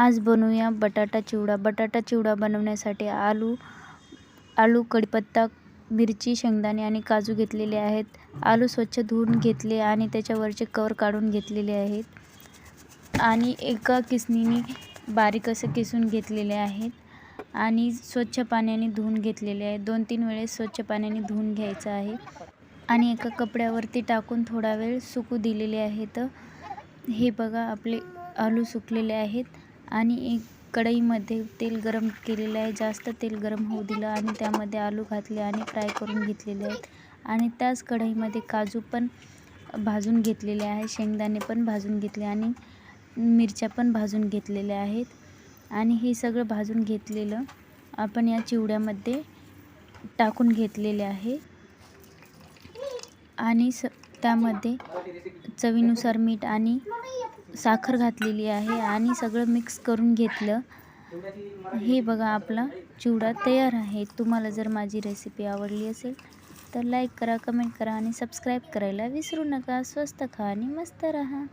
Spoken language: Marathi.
आज बनवूया बटाटा चिवडा. बटाटा चिवडा बनवण्यासाठी आलू आलू कढीपत्ता मिरची शेंगदाणे आणि काजू घेतलेले आहेत. आलू स्वच्छ धुवून घेतले आणि त्याच्यावरचे कवर काढून घेतलेले आहेत. आणि एका किसणीने बारीक असं किसून घेतलेले आहेत आणि स्वच्छ पाण्याने धुवून घेतलेले आहेत. दोन तीन वेळेस स्वच्छ पाण्याने धुवून घ्यायचं आहे. आणि एका कपड्यावरती टाकून थोडा वेळ सुकू दिलेले आहेत. हे बघा आपले आलू सुकलेले आहेत. आणि एक कढईमध्ये तेल गरम केलेलं आहे. जास्त तेल गरम होऊ दिलं आणि त्यामध्ये आलू घातले आणि फ्राय करून घेतलेले आहेत. आणि त्याच कढईमध्ये काजू पण भाजून घेतलेले आहे. शेंगदाणे पण भाजून घेतले आणि मिरच्या पण भाजून घेतलेल्या आहेत. आणि हे सगळं भाजून घेतलेलं आपण या चिवड्यामध्ये टाकून घेतलेले आहे. आणि स त्यामध्ये चवीनुसार मीठ आणि साखर घातलेली आहे आणि सगळं मिक्स करून घेतलं. हे बघा आपला चिवडा तयार आहे. तुम्हाला जर माझी रेसिपी आवडली असेल तर लाईक करा कमेंट करा आणि सबस्क्राईब करायला विसरू नका. स्वस्त खा आणि मस्त राहा.